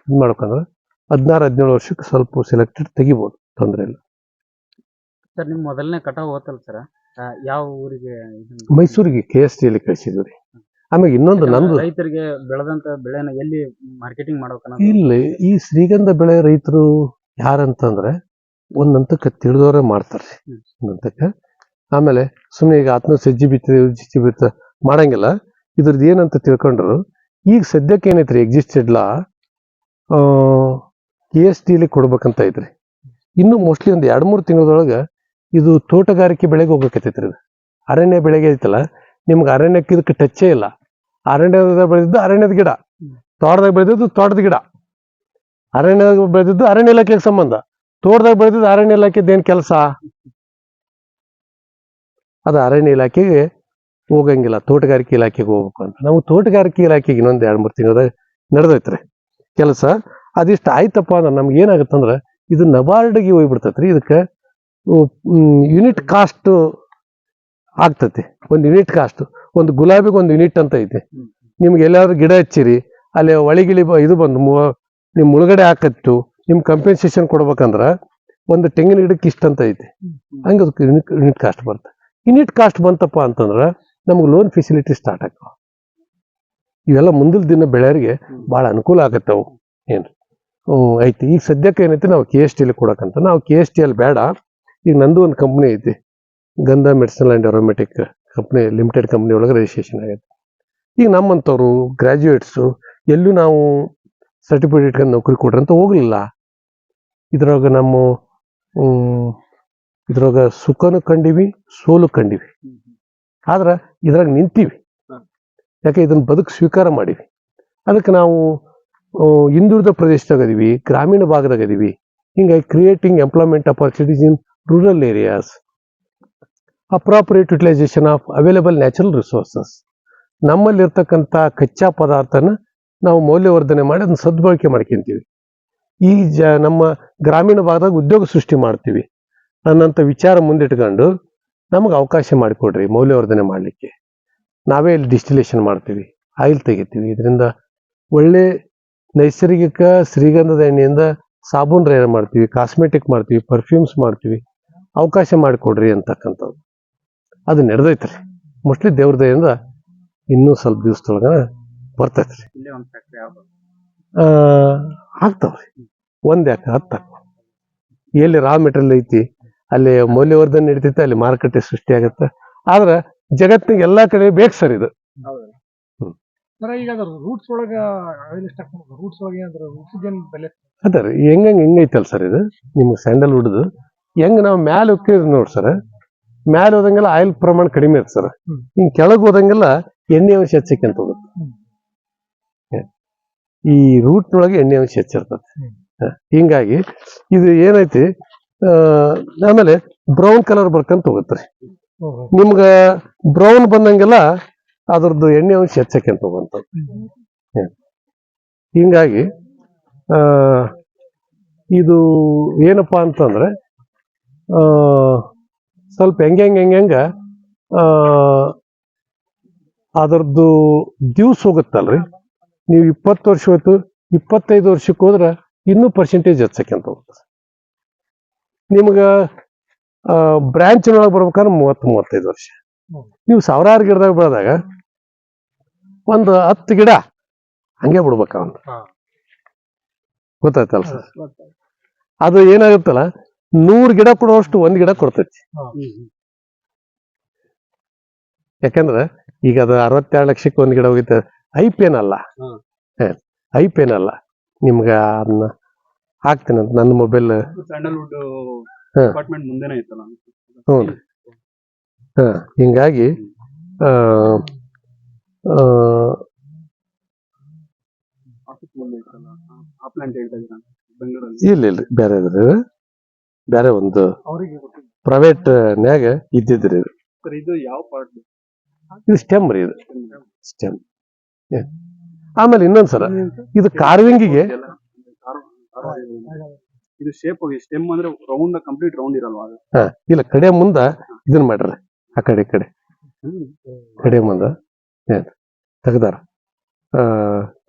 ಇದು ಮಾಡ್ಕೊಂಡ್ರೆ ಹದಿನಾರು ಹದಿನೇಳು ವರ್ಷಕ್ಕೆ ಸ್ವಲ್ಪ ಸೆಲೆಕ್ಟೆಡ್ ತೆಗಿಬೋದು ತೊಂದರೆ ಇಲ್ಲ. ಸರ್ ನಿಮ್ಮ ಮೊದಲನೇ ಕಟಾವ್ ಹೋತಲ್ ಸರ್ ಯಾವ ಊರಿಗೆ ಇದನ್ನ- ಮೈಸೂರಿಗೆ ಕೆ ಎಸ್ ಟಿಯಲ್ಲಿ ಕಳಿಸಿದ್ವಿ ರೀ. ಆಮೇಲೆ ಇನ್ನೊಂದು ನಂದು ರೈತರಿಗೆ ಬೆಳೆದಂತ ಬೆಳೆನ ಎಲ್ಲಿ ಮಾರ್ಕೆಟಿಂಗ್ ಮಾಡ್ಬೇಕು ಇಲ್ಲಿ ಈ ಶ್ರೀಗಂಧ ಬೆಳೆ ರೈತರು ಯಾರಂತಂದ್ರೆ ಒಂದಂತಕ್ಕೆ ತಿಳಿದವರೇ ಮಾಡ್ತಾರೆ ಒಂದಂತಕ ಒಂದಂತಕ್ಕೆ ಆಮೇಲೆ ಸುಮ್ಮನೆ ಈಗ ಆತ್ಮ ಸಜ್ಜಿ ಬಿತ್ತದೆ ಸಜ್ಜಿ ಬಿತ್ತ ಮಾಡಂಗಿಲ್ಲ. ಇದ್ರದ್ದು ಏನಂತ ತಿಳ್ಕೊಂಡ್ರು, ಈಗ ಸದ್ಯಕ್ಕೆ ಏನೈತ್ರಿ ಎಕ್ಸಿಸ್ಟೆಡ್ ಲಾ ಕೆ ಎಸ್ ಟಿಲಿ ಕೊಡ್ಬೇಕಂತ ಐತ್ರಿ ಇನ್ನು ಮೋಸ್ಟ್ಲಿ ಒಂದು ಎರಡು ಮೂರು ತಿಂಗಳದೊಳಗೆ ಇದು ತೋಟಗಾರಿಕೆ ಬೆಳೆಗೆ ಹೋಗ್ಬೇಕೈತೈತ್ರಿ ಇದು. ಅರಣ್ಯ ಬೆಳೆಗೆ ಐತಲ್ಲ, ನಿಮ್ಗೆ ಅರಣ್ಯಕ್ಕೆ ಇದಕ್ಕೆ ಟಚ್ಚೇ ಇಲ್ಲ. ಅರಣ್ಯದ ಬೆಳೆದಿದ್ದು ಅರಣ್ಯದ ಗಿಡ, ತೋಟದಾಗ ಬೆಳೆದಿದ್ದು ತೋಟದ ಗಿಡ. ಅರಣ್ಯದಾಗ ಬೆಳೆದಿದ್ದು ಅರಣ್ಯ ಇಲಾಖೆಗೆ ಸಂಬಂಧ. ತೋಟದಾಗ ಬೆಳೆದಿದ್ದು ಅರಣ್ಯ ಇಲಾಖೆದ ಏನ್ ಕೆಲಸ? ಅದು ಅರಣ್ಯ ಇಲಾಖೆಗೆ ಹೋಗಂಗಿಲ್ಲ, ತೋಟಗಾರಿಕೆ ಇಲಾಖೆಗೆ ಹೋಗ್ಬೇಕು ಅಂತ. ನಾವು ತೋಟಗಾರಿಕೆ ಇಲಾಖೆಗೆ ಇನ್ನೊಂದು ಎರಡು, ಮೂರು ತಿಂಗಳದಾಗ ನಡೆದೈತ್ರಿ ಕೆಲಸ. ಅದಿಷ್ಟು ಆಯ್ತಪ್ಪ ಅಂದ್ರೆ ನಮ್ಗೆ ಏನಾಗುತ್ತಂದ್ರೆ ಇದು ನಬಾರ್ಡ್ಗೆ ಹೋಗ್ಬಿಡ್ತೈತ್ರಿ. ಇದಕ್ಕೆ ಯೂನಿಟ್ ಕಾಸ್ಟು ಆಗ್ತತಿ. ಒಂದು ಯೂನಿಟ್ ಕಾಸ್ಟ್. ಒಂದು ಗುಲಾಬಿಗೆ ಒಂದು ಯೂನಿಟ್ ಅಂತ ಐತಿ. ನಿಮ್ಗೆ ಎಲ್ಲಾದ್ರೂ ಗಿಡ ಹಚ್ಚಿರಿ, ಅಲ್ಲಿ ಒಳಗಿಳಿ ಇದು ಬಂದು ನಿಮ್ಮ ನಿಮ್ ಮುಳುಗಡೆ ಹಾಕತ್ತು ನಿಮ್ಮ ಕಂಪೆನ್ಸೇಷನ್ ಕೊಡ್ಬೇಕಂದ್ರೆ ಒಂದು ತೆಂಗಿನ ಗಿಡಕ್ಕೆ ಇಷ್ಟ ಅಂತ ಐತಿ. ಹಂಗೆ ಅದಕ್ಕೆ ಯೂನಿಟ್ ಕಾಸ್ಟ್ ಬರುತ್ತೆ. ಯೂನಿಟ್ ಕಾಸ್ಟ್ ಬಂತಪ್ಪ ಅಂತಂದ್ರೆ ನಮ್ಗೆ ಲೋನ್ ಫೆಸಿಲಿಟಿ ಸ್ಟಾರ್ಟ್ ಆಗ್ತಾವ ಇವೆಲ್ಲ ಮುಂದಿನ ದಿನ ಬೆಳೆಯರಿಗೆ ಭಾಳ ಅನುಕೂಲ ಆಗತ್ತೆ ಅವು. ಏನು ಐತಿ. ಈಗ ಸದ್ಯಕ್ಕೆ ಏನೈತಿ, ನಾವು ಕೆ ಎಸ್ ಟಿಲಿ ಕೊಡೋಕ್ಕಂತ ನಾವು ಕೆ ಎಸ್ ಟಿ ಅಲ್ಲಿ ಬೇಡ. ಈಗ ನಂದು ಒಂದು ಕಂಪ್ನಿ ಐತಿ. Gandha medicinal and aromatic company limited company ಒಳಗೆ ರಿಜಿಸ್ಟ್ರೇಷನ್ ಆಗೈತೆ. ಈಗ ನಮ್ಮಂಥವ್ರು ಗ್ರ್ಯಾಜುಯೇಟ್ಸು ಎಲ್ಲೂ ನಾವು ಸರ್ಟಿಫಿಕೇಟ್ ನೌಕರಿ ಕೊಡ್ರಿ ಅಂತ ಹೋಗಲಿಲ್ಲ. ಇದ್ರೊಳಗೆ ನಮ್ಮ ಇದ್ರಾಗ ಸುಖನು ಕಂಡಿವಿ ಸೋಲು ಕಂಡಿವಿ. ಆದ್ರೆ ಇದ್ರಾಗ ನಿಂತೀವಿ. ಯಾಕೆ ಇದನ್ನ ಬದುಕು ಸ್ವೀಕಾರ ಮಾಡಿವಿ. ಅದಕ್ಕೆ ನಾವು ಹಿಂದುಳಿದ ಪ್ರದೇಶದಾಗ ಅದೀವಿ ಗ್ರಾಮೀಣ ಭಾಗದಾಗ ಅದೀವಿ ಹಿಂಗಾಗಿ creating employment opportunities in rural areas appropriate utilisation of available natural resources ನಮ್ಮಲ್ಲಿರ್ತಕ್ಕಂಥ ಕಚ್ಚಾ ಪದಾರ್ಥನ ನಾವು ಮೌಲ್ಯವರ್ಧನೆ ಮಾಡಿ ಅದನ್ನ ಸದ್ಬಳಕೆ ಮಾಡ್ಕೊಂತೀವಿ. ಈ ಜ ನಮ್ಮ ಗ್ರಾಮೀಣ ಭಾಗದಾಗ ಉದ್ಯೋಗ ಸೃಷ್ಟಿ ಮಾಡ್ತೀವಿ. ಅನ್ನೋಂಥ ವಿಚಾರ ಮುಂದಿಟ್ಕೊಂಡು ನಮಗೆ ಅವಕಾಶ ಮಾಡಿಕೊಡ್ರಿ ಮೌಲ್ಯವರ್ಧನೆ ಮಾಡಲಿಕ್ಕೆ. ನಾವೇ ಇಲ್ಲಿ ಡಿಸ್ಟಿಲೇಷನ್ ಮಾಡ್ತೀವಿ ಆಯಿಲ್ ತೆಗಿತೀವಿ. ಇದರಿಂದ ಒಳ್ಳೆ ನೈಸರ್ಗಿಕ ಶ್ರೀಗಂಧದ ಎಣ್ಣೆಯಿಂದ ಸಾಬೂನ್ ರೇರ್ ಮಾಡ್ತೀವಿ ಕಾಸ್ಮೆಟಿಕ್ ಮಾಡ್ತೀವಿ ಪರ್ಫ್ಯೂಮ್ಸ್ ಮಾಡ್ತೀವಿ. ಅವಕಾಶ ಮಾಡಿಕೊಡ್ರಿ ಅಂತಕ್ಕಂಥದ್ದು. ಅದು ನಡೆದೈತ್ರಿ ಮೋಸ್ಟ್ಲಿ ದೇವ್ರ ದಯಿಂದ ಇನ್ನೂ ಸ್ವಲ್ಪ ದಿವಸದೊಳಗನ ಬರ್ತೈತ್ರಿ. ಆಗ್ತಾವ್ರಿ ಒಂದು ಯಾಕೆ ಹತ್ತು ಎಲ್ಲಿ ರಾ ಮೆಟೀರಿಯಲ್ ಐತಿ ಅಲ್ಲಿ ಮೌಲ್ಯವರ್ಧನೆ ನಡೀತೈತೆ ಅಲ್ಲಿ ಮಾರುಕಟ್ಟೆ ಸೃಷ್ಟಿ ಆಗತ್ತ. ಆದ್ರೆ ಜಗತ್ತಿನ ಎಲ್ಲಾ ಕಡೆ ಬೇಕು ಸರ್ ಇದು. ಸರ್ ಈಗ ಅದ್ರ ರೂಟ್ಸ್ ಒಳಗ ರೂಟ್ಸ್ ಒಳಗೆ ಏನಾದ್ರು ರೂಟ್ಸ್ ಏನ್ ಬೆಲೆ ಅದ ರೀ ಹೆಂಗಂಗ್ ಹೆಂಗೈತಲ್ಲ ಸರ್ ಇದು? ನಿಮ್ಗೆ ಸ್ಯಾಂಡಲ್ವುಡ್ದು ಹೆಂಗ್ ನಾವು ಮ್ಯಾಲ ಹೋಗ್ತಿದ್ವಿ ನೋಡಿ ಸರ್. ಮ್ಯಾಲ ಹೋದಂಗೆಲ್ಲ ಆಯಿಲ್ ಪ್ರಮಾಣ ಕಡಿಮೆ ಇರುತ್ತೆ ಸರ್. ಹಿಂಗೆ ಹಿಂಗ್ ಕೆಳಗ್ ಹೋದಂಗೆಲ್ಲ ಎಣ್ಣೆ ಅಂಶ ಹೆಚ್ಚಕ್ಕಂತ ಹೋಗುತ್ತೆ. ಈ ರೂಟ್ನೊಳಗೆ ಎಣ್ಣೆ ಅಂಶ ಹೆಚ್ಚಿರ್ತದೆ. ಹಿಂಗಾಗಿ ಇದು ಏನೈತಿ? ಆಮೇಲೆ ಬ್ರೌನ್ ಕಲರ್ ಬರ್ಕಂತ ಹೋಗುತ್ತೆ ರೀ. ನಿಮ್ಗ ಬ್ರೌನ್ ಬಂದಂಗೆಲ್ಲ ಅದ್ರದ್ದು ಎಣ್ಣೆ ಅಂಶ ಹೆಚ್ಚಕ್ಕಂತ ಹೋಗುವಂಥದ್ದು ಹಿಂಗಾಗಿ ಇದು ಏನಪ್ಪಾ ಅಂತಂದ್ರೆ ಸ್ವಲ್ಪ ಹೆಂಗೆ ಹೆಂಗೆ ಅದರದ್ದು ದಿವ್ಸ ಹೋಗುತ್ತಲ್ರಿ ನೀವು ಇಪ್ಪತ್ತು ವರ್ಷ ಹೋಯ್ತು, ಇಪ್ಪತ್ತೈದು ವರ್ಷಕ್ಕೆ ಹೋದ್ರೆ ಇನ್ನೂ ಪರ್ಸೆಂಟೇಜ್ ಹೆಚ್ಚಕ್ಕಂತ ಹೋಗುತ್ತೆ. ನಿಮ್ಗ ಬ್ರಾಂಚ್ ಒಳಗೆ ಬರ್ಬೇಕಾದ್ರೆ ಮೂವತ್ತು ಮೂವತ್ತೈದು ವರ್ಷ. ನೀವು ಸಾವಿರಾರು ಗಿಡದಾಗ ಬೆಳೆದಾಗ ಒಂದು ಹತ್ತು ಗಿಡ ಹಂಗೆ ಬಿಡ್ಬೇಕ ಅವನು. ಗೊತ್ತಾಯ್ತಲ್ಲ ಸರ್ ಅದು ಏನಾಗುತ್ತಲ್ಲ ನೂರು ಗಿಡ ಕೊಡುವಷ್ಟು ಒಂದ್ ಗಿಡ ಕೊಡ್ತೈತಿ. ಯಾಕಂದ್ರೆ ಈಗ ಅದು ಅರವತ್ತೆರಡು ಲಕ್ಷಕ್ಕೆ ಒಂದ್ ಗಿಡ ಹೋಗಿತ್ತು ಐಪ್ ಏನಲ್ಲ ಹ್ಮ್. ಐಪ್ ಏನಲ್ಲ ನಿಮ್ಗ ಅದನ್ನ ಹಾಕ್ತೀನಿ ಅಂತ ನನ್ನ ಮೊಬೈಲ್ ಸ್ಯಾಂಡಲ್ವುಡ್ ಹಾ. ಡಿಪಾರ್ಟ್ಮೆಂಟ್ ಮುಂದೆನೇ ಐತಲ್ಲ ಹ್ಞೂ ಹಾಂ ಹಿಂಗಾಗಿ ಆ ಆ, ಆಫೀಸ್ ಮುಂದೆ ಇತ್ತಲ್ಲ ಆ ಪ್ಲಾಂಟ್ ಹೇಳ್ತಾ ಇದ್ದೀರಾ? ಬೆಂಗಳೂರಲ್ಲಿ. ಇಲ್ಲ ಇಲ್ರಿ ಬೇರೆ ಇದ್ರಿ ಬೇರೆ ಒಂದು ಅವ್ರಿಗೆ. ಪ್ರೈವೇಟ್ ನ್ಯಾಗ ಇದ್ದಿದ್ರಿ ಇದು. ಸರ್ ಇದು ಯಾವ ಪಾರ್ಟ್ ಇದು? ಸ್ಟೆಮ್ ರೀ ಇದು. ಸ್ಟೆಮ್ ಆಮೇಲೆ ಇನ್ನೊಂದ್ ಸರ ಇದು ಕಾರ್ವಿಂಗಿಗೆ ಇದು ಶೇಪ್ ಹೋಗಿ ಸ್ಟೆಮ್ ಅಂದ್ರೆ ರೌಂಡ್ ಕಂಪ್ಲೀಟ್ ರೌಂಡ್ ಇರಲ್ವಾ ಅದು? ಹ ಇಲ್ಲ ಕಡೆ ಮುಂದ ಇದನ್ನ ಮಾಡ್ರಿ. ಆ ಕಡೆ ಈ ಕಡೆ. ಕಡೆ ಮುಂದ. ಏನ್? ತೆಗ್ದಾರ.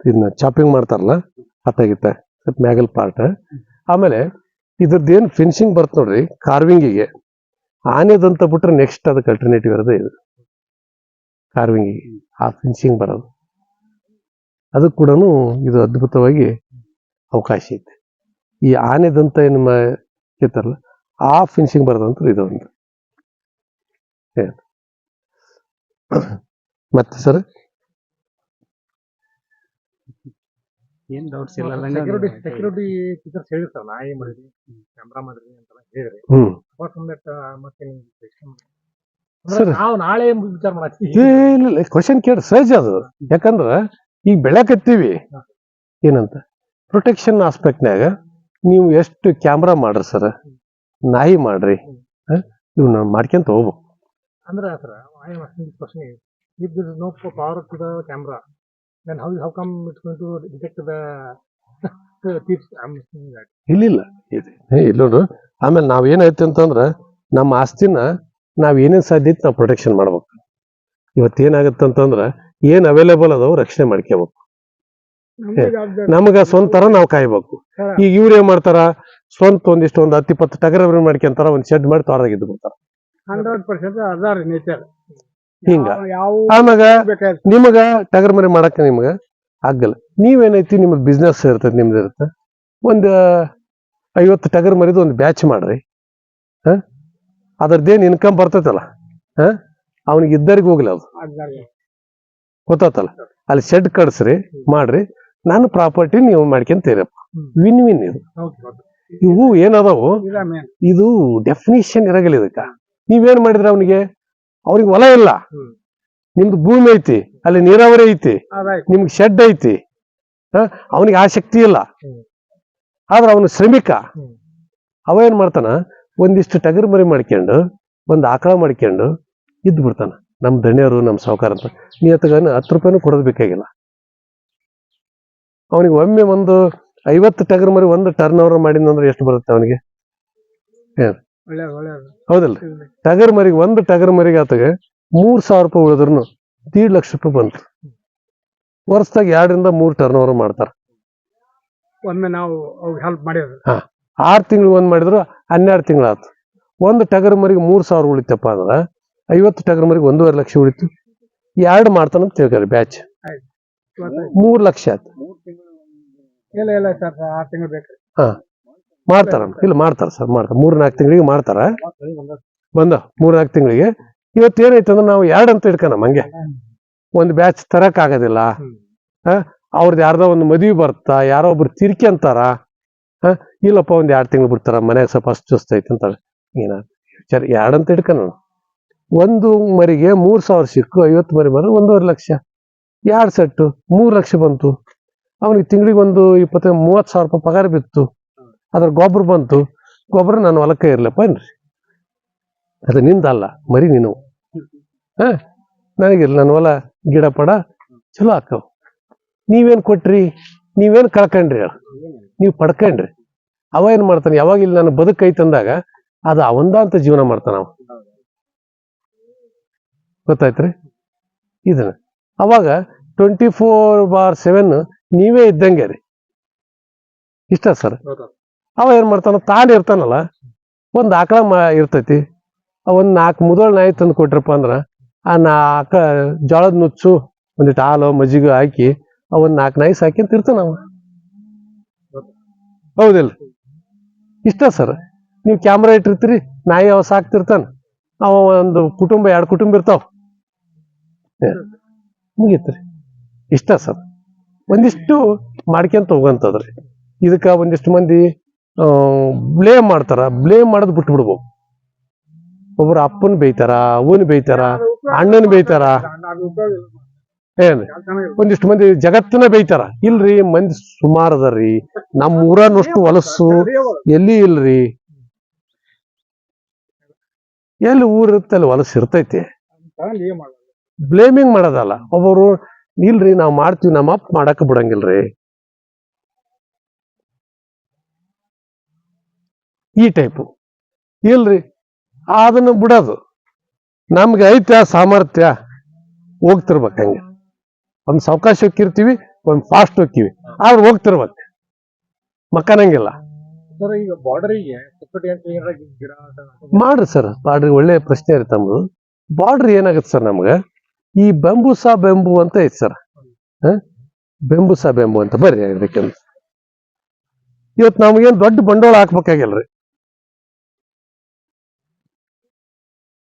ಇದನ್ನ ಚಾಪಿಂಗ್ ಮಾಡ್ತಾರಲ್ಲ ಅತ್ತಾಗಿತ್ತ. ಸ್ವಲ್ಪ ಮ್ಯಾಗಲ್ ಪಾರ್ಟ್ ಆಮೇಲೆ ಇದ್ರದ್ದು ಏನು ಫಿನಿಶಿಂಗ್ ಬರ್ತ ನೋಡ್ರಿ ಕಾರ್ವಿಂಗಿಗೆ ಆನೆದಂತ ಬಿಟ್ರೆ ನೆಕ್ಸ್ಟ್ ಅದಕ್ಕೆ ಅಲ್ಟರ್ನೇಟಿವ್ ಇರೋದೇ ಇದು ಕಾರ್ವಿಂಗಿಗೆ ಆ ಫಿನಿಶಿಂಗ್ ಬರೋದು. ಅದು ಕೂಡ ಇದು ಅದ್ಭುತವಾಗಿ ಅವಕಾಶ ಐತೆ. ಈ ಆನೆದಂತ ಏನು ಮ ಇರ್ತಾರಲ್ಲ ಆ ಫಿನಿಶಿಂಗ್ ಬರೋದಂತ ಇದು ಒಂದು. ಮತ್ತೆ ಸರ್ ಏನ್ ಡೌಟ್ಸ್ ಸೆಕ್ಯೂರಿಟಿ ಸೆಕ್ಯೂರಿಟಿ ಫೀಚರ್ಸ್ ಹೇಳಿರ್ತಾರ ನಾಯಿ ಮಾಡಿರಿ ಕ್ಯಾಮ್ರಾ ಮಾಡಿರಿ ಅಂತ ಹೇಳಿದ್ರಿ. ಹ್ಮ್. ಅವಾಗ ಸುಮ್ಮನೆ ಮತ್ತೆ ನಾವು ನಾಳೆ ವಿಚಾರ ಮಾಡ್ತೀವಿ ಇಲ್ಲ ಕ್ವಶನ್ ಕೇಳಿ ಸಹಜ ಅದು. ಯಾಕಂದ್ರ ಈಗ ಬೆಳಕತ್ತೀವಿ ಏನಂತ? ಪ್ರೊಟೆಕ್ಷನ್ ಆಸ್ಪೆಕ್ಟ್ನಾಗ ನೀವು ಎಷ್ಟು ಕ್ಯಾಮ್ರಾ ಮಾಡ್ರಿ ಸರ್? ನಾಯಿ ಮಾಡ್ರಿ. ಇವ್ನ ಮಾಡ್ಕೊಂತ ಹೋಗ್ಬೇಕು ಅಂದ್ರೆ sir I am asking this question if this is no power to the camera then how how come it's going to detect the tips I am asking that ಇಲ್ಲಿಲ್ಲ ಇದೆ. ಹೇ ಇಲ್ಲ ನೋಡು. ಆಮೇಲೆ ನಾವು ಏನಾಯ್ತು ಅಂತಂದ್ರ ನಮ್ಮ ಆಸ್ತಿನ ನಾವು ಏನೇನ್ ಸಾಧ್ಯ ಇತ್ತು ನಾವು ಪ್ರೊಟೆಕ್ಷನ್ ಮಾಡ್ಬೇಕು. ಇವತ್ತು ಏನಾಗುತ್ತೆ ಅಂತಂದ್ರ ಏನ್ ಅವೈಲೇಬಲ್ ಅದಾವ ರಕ್ಷಣೆ ಮಾಡ್ಕೋಬೇಕು ನಮಗ ಸ್ವಂತರ ನಾವು ಕಾಯ್ಬೇಕು. ಈಗ ಇವ್ರು ಏನ್ ಮಾಡ್ತಾರ? ಸ್ವಂತ ಒಂದಿಷ್ಟು ಒಂದ್ ಹತ್ತು ಇಪ್ಪತ್ತು ಟಗರ ಮಾಡ್ಕೊಂತಾರ ಒಂದ್ ಶೆಡ್ ಮಾಡಿ ತೋರದಾಗ ಇದ್ದು ಬಿಡ್ತಾರ. ಹಂಡ್ರೆಡ್ ಪರ್ಸೆಂಟ್ ಅದ ನೇಚರ್ ಹಿಂಗ. ಆಮ್ಯಾಗ ನಿಮಗ ಟಗರ್ ಮರಿ ಮಾಡಕ್ ನಿಮ್ಗ ಆಗಲ್ಲ. ನೀವೇನೈತಿ ನಿಮ್ದು ಬಿಸ್ನೆಸ್ ಇರ್ತೈತಿ ನಿಮ್ದು ಇರುತ್ತೆ. ಒಂದ್ ಐವತ್ತು ಟಗರ್ ಮರಿದು ಒಂದು ಬ್ಯಾಚ್ ಮಾಡ್ರಿ. ಹ? ಅದ್ರದ್ದೇನ್ ಇನ್ಕಮ್ ಬರ್ತೈತಲ್ಲ? ಹ? ಅವನಿಗೆ ಇದ್ದರಿಗೆ ಹೋಗ್ಲಿ ಅದು. ಗೊತ್ತಾತಲ್ಲ? ಅಲ್ಲಿ ಶೆಡ್ ಕಡ್ಸ್ರಿ ಮಾಡ್ರಿ. ನಾನು ಪ್ರಾಪರ್ಟಿ ನೀವು ಮಾಡ್ಕೊಂತೀರಪ್ಪ. ವಿನ್ ವಿನ್ ಇದು. ಇವು ಏನದಾವು? ಇದು ಡೆಫಿನಿಷನ್ ಇರಗಿಲ್ಲ ಇದಕ್ಕ. ನೀವೇನ್ ಮಾಡಿದ್ರ ಅವನಿಗೆ? ಅವ್ರಿಗೆ ಹೊಲ ಇಲ್ಲ. ನಿಮ್ದು ಭೂಮಿ ಐತಿ ಅಲ್ಲಿ ನೀರಾವರಿ ಐತಿ ನಿಮ್ಗೆ ಶೆಡ್ ಐತಿ ಅವನಿಗೆ ಆಸಕ್ತಿ ಇಲ್ಲ. ಆದ್ರೆ ಅವನು ಶ್ರಮಿಕ. ಅವ ಏನ್ ಮಾಡ್ತಾನ? ಒಂದಿಷ್ಟು ಟಗರ್ ಮರಿ ಮಾಡ್ಕೊಂಡು ಒಂದು ಆಕಳ ಮಾಡ್ಕೊಂಡು ಇದ್ದು ಬಿಡ್ತಾನ ನಮ್ಮ ದಣಿಯರು ನಮ್ಮ ಸಾವುಕಾರ ಅಂತ. ನೀ ಹತ್ತು ರೂಪಾಯಿನೂ ಕೊಡೋದು ಬೇಕಾಗಿಲ್ಲ. ಅವನಿಗೆ ಒಮ್ಮೆ ಒಂದು ಐವತ್ತು ಟಗರ್ ಮರಿ ಒಂದು ಟರ್ನ್ ಓವರ್ ಮಾಡಿದಂದ್ರೆ ಎಷ್ಟು ಬರುತ್ತೆ ಅವನಿಗೆ? ಹೌದಲ್ಲ ಟಗರ್ ಮರಿಗೆ ಒಂದು ಟಗರ್ ಮರಿಗೆ ಆತಗೆ ಮೂರ್ ಸಾವಿರ ರೂಪಾಯಿ ಉಳಿದ್ರು ದೀಡ್ ಲಕ್ಷ ರೂಪಾಯಿ ಬಂತು. ವರ್ಷದಾಗ ಎರಡರಿಂದ ಮೂರ್ ಟರ್ನ್ ಓವರ್ ಮಾಡ್ತಾರ. ಒಮ್ಮೆ ನಾವು ಹೆಲ್ಪ್ ಮಾಡಿದ್ರು. ಆರು ತಿಂಗಳು ಒಂದ್ ಮಾಡಿದ್ರು ಹನ್ನೆರಡು ತಿಂಗಳು ಆತು ಒಂದು ಟಗರ್ ಮರಿಗೆ ಮೂರ್ ಸಾವಿರ ಉಳಿತಪ್ಪ ಅಂದ್ರ ಐವತ್ತು ಟಗರ್ ಮರಿಗೆ ಒಂದೂವರೆ ಲಕ್ಷ ಉಳಿತು. ಎರಡು ಮಾಡ್ತಾನಂತ ತಿಳ್ಕೊರಿ ಬ್ಯಾಚ್. ಮೂರ್ ಲಕ್ಷ ಆಯ್ತು. ಇಲ್ಲ ಇಲ್ಲ ಸರ್ ಮಾಡ್ತಾರ ಇಲ್ಲ, ಮಾಡ್ತಾರ ಸರ್, ಮಾಡ್ತಾರ. ಮೂರ್ ನಾಲ್ಕು ತಿಂಗಳಿಗೆ ಮಾಡ್ತಾರ. ಬಂದ ಮೂರ್ ನಾಲ್ಕು ತಿಂಗಳಿಗೆ. ಇವತ್ತು ಏನೈತೆ ಅಂದ್ರೆ ನಾವು ಎರಡು ಅಂತ ಇಟ್ಕೊಳಮ್ ಹಂಗೆ. ಒಂದ್ ಬ್ಯಾಚ್ ತರಕ್ ಆಗೋದಿಲ್ಲ. ಹ್ಮ್. ಹ ಅವ್ರದ್ದು ಯಾರ್ದೋ ಒಂದು ಮದ್ವಿ ಬರ್ತಾ, ಯಾರೋ ಒಬ್ರು ತಿರ್ಕೊಂತಾರ ಇಲ್ಲಪ್ಪ, ಒಂದ್ ಎರಡ್ ತಿಂಗಳು ಬಿಡ್ತಾರ ಮನೆಗೆ ಸ್ವಲ್ಪ ಅಷ್ಟು ಐತೆ ಅಂತಾರೆ ಏನ? ಸರಿ ಎರಡಂತ ಇಟ್ಕೊಳ್ಳೋಣ ಒಂದು ಮರಿಗೆ ಮೂರು ಸಾವಿರ ಸಿಕ್ಕು, ಐವತ್ತು ಮರಿ ಮರ ಒಂದೂವರೆ ಲಕ್ಷ. ಎರಡು ಸೆಟ್ಟು ಮೂರು ಲಕ್ಷ ಬಂತು. ಅವನಿಗೆ ತಿಂಗಳಿಗೆ ಒಂದು ಇಪ್ಪತ್ತೈದು, ಮೂವತ್ತು ಸಾವಿರ ರೂಪಾಯಿ ಪಗಾರ ಬಿತ್ತು. ಅದ್ರ ಗೊಬ್ಬರ ಬಂತು. ಗೊಬ್ಬರ ನಾನು ಹೊಲಕ್ಕೆ ಇರಲಪ್ಪ ಏನ್ರಿ? ಅದು ನಿಂದಲ್ಲ, ಮರಿ ನೀನು. ಹಾ? ನನಗಿಲ್ಲ ನನ್ನ ಹೊಲ, ಗಿಡ, ಪಡ ಚಲೋ ಆಕ್ಕವ್ ನೀವೇನು ಕೊಟ್ರಿ? ನೀವೇನು ಕಳ್ಕಂಡ್ರಿ ನೀವು ಪಡ್ಕಂಡ್ರಿ. ಅವ ಏನು ಮಾಡ್ತಾನೆ, ಯಾವಾಗ ಇಲ್ಲಿ ನಾನು ಬದುಕೈತೆ ಅಂದಾಗ, ಅದು ಅವಂದ ಅಂತ ಜೀವನ ಮಾಡ್ತಾನ ಅವ. ಗೊತ್ತಾಯ್ತ್ರಿ? ಇದನ್ನ. ಅವಾಗ ಟ್ವೆಂಟಿ ಫೋರ್ ಬಾರ್ ಸೆವೆನ್ ನೀವೇ ಇದ್ದಂಗೆ ರೀ. ಇಷ್ಟ ಸರ್. ಅವ ಏನ್ ಮಾಡ್ತಾನ ತಾನು ಇರ್ತಾನಲ್ಲ? ಒಂದು ಆಕಳ ಮಾ ಇರ್ತೈತಿ. ಒಂದು ನಾಲ್ಕು ಮುದೋಳ್ ನಾಯಿ ತಂದು ಕೊಟ್ರಪ್ಪ ಅಂದ್ರ ಆ ನಾಕ ಜೋಳದ ನುಚ್ಚು ಒಂದಿಟ್ಟು ಹಾಲು ಮಜ್ಜಿಗೆ ಹಾಕಿ ಅವನ್ ನಾಲ್ಕು ನಾಯಿ ಸಾಕಿಂತ ಇರ್ತಾನ ಅವ. ಹೌದಿಲ್ಲ? ಇಷ್ಟ ಸರ್. ನೀವು ಕ್ಯಾಮ್ರಾ ಇಟ್ಟಿರ್ತೀರಿ ನಾಯಿ ಅವ ಸಾಕ್ತಿರ್ತಾನ. ಅವ ಒಂದು ಕುಟುಂಬ ಎರಡು ಕುಟುಂಬ ಇರ್ತಾವ. ಮುಗೀತ್ರಿ. ಇಷ್ಟ ಸರ್. ಒಂದಿಷ್ಟು ಮಾಡ್ಕೊಂತ ಹೋಗಂತದ್ರಿ. ಇದಕ್ಕ ಒಂದಿಷ್ಟು ಮಂದಿ ಬ್ಲೇಮ್ ಮಾಡ್ತಾರ. ಬ್ಲೇಮ್ ಮಾಡೋದು ಬಿಟ್ಟು ಬಿಡ್ಬೇಕು ಒಬ್ರು ಅಪ್ಪನ್ ಬೈತಾರ ಅವನ್ ಬೈತಾರ ಅಣ್ಣನ್ ಬೈತಾರ ಏನ್? ಒಂದಿಷ್ಟು ಮಂದಿ ಜಗತ್ತನ್ನ ಬೈತಾರ ಇಲ್ರಿ ಮಂದಿ ಸುಮಾರ್ ಅದಾರ್ರಿ. ನಮ್ಮ ಊರನ್ನಷ್ಟು ಹೊಲಸು ಎಲ್ಲಿ ಇಲ್ರಿ? ಎಲ್ಲಿ ಊರಿರುತ್ತೆ ಅಲ್ಲಿ ಹೊಲಸು ಇರ್ತೈತಿ. ಬ್ಲೇಮಿಂಗ್ ಮಾಡೋದಲ್ಲ. ಒಬ್ಬರು ಇಲ್ರಿ ನಾವ್ ಮಾಡ್ತೀವಿ ನಮ್ಮ ಅಪ್ಪ ಮಾಡಕ್ ಬಿಡಂಗಿಲ್ರಿ. ಈ ಟೈಪು. ಇಲ್ರಿ ಅದನ್ನ ಬಿಡೋದು. ನಮ್ಗೆ ಐತೆ ಸಾಮರ್ಥ್ಯ? ಹೋಗ್ತಿರ್ಬೇಕು ಹಂಗೆ. ಒಂದು ಸಾವಕಾಶ ಹೋಗಿರ್ತೀವಿ ಒಂದ್ ಫಾಸ್ಟ್ ಹೋಗ್ತೀವಿ ಆದ್ರೆ ಹೋಗ್ತಿರ್ಬೇಕು. ಮಕ್ಕನಂಗಿಲ್ಲ. ಮಾಡ್ರಿ ಸರ್ ಬಾಡ್ರಿ ಒಳ್ಳೆ ಪ್ರಶ್ನೆ ರೀ ತಮ್ಮದು ಬಾರ್ಡ್ರ್ ಏನಾಗತ್ತೆ ಸರ್ ನಮ್ಗೆ? ಈ ಬೆಂಬುಸಾ ಬೆಂಬು ಅಂತ ಐತಿ ಸರ್. ಬೆಂಬುಸಾ ಬೆಂಬು ಅಂತ. ಬರ್ರಿ ಇವತ್ ಇವತ್ತು ನಮಗೇನು ದೊಡ್ಡ ಬಂಡವಾಳ ಹಾಕ್ಬೇಕಾಗಿಲ್ರಿ?